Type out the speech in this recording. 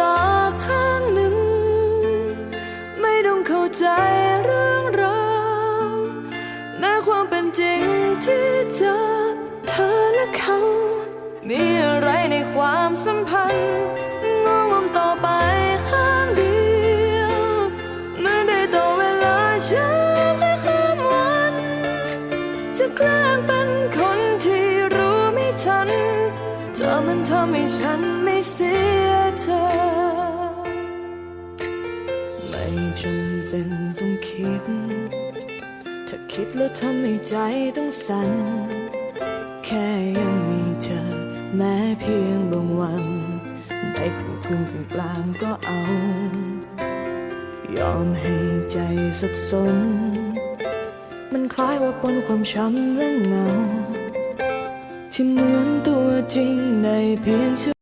ตาข้างหนึ่ง ไม่ต้องเข้าใจเรื่องราวแม้ความเป็นจริงที่เจอเธอและเขา มีอะไรในความสัมพันธ์งงมต่อไปข้างเดียวเมื่อได้ต่อเวลาช้าแค่ข้ามวัน จะแกล้งเป็นคนที่รู้ไม่ทัน ธอมันทำให้ฉันไม่เสียเธอ ไม่จำเป็นต้องคิด ถ้าคิดแล้วทำให้ใจต้องสั่น แค่ยังมีเธอ แม้เพียงบางวัน ได้คู่คืนกลางก็เอา ยอมให้ใจสับสน มันคล้ายว่าปนความช้ำและเหงา ที่เหมือน จริงในเพียงช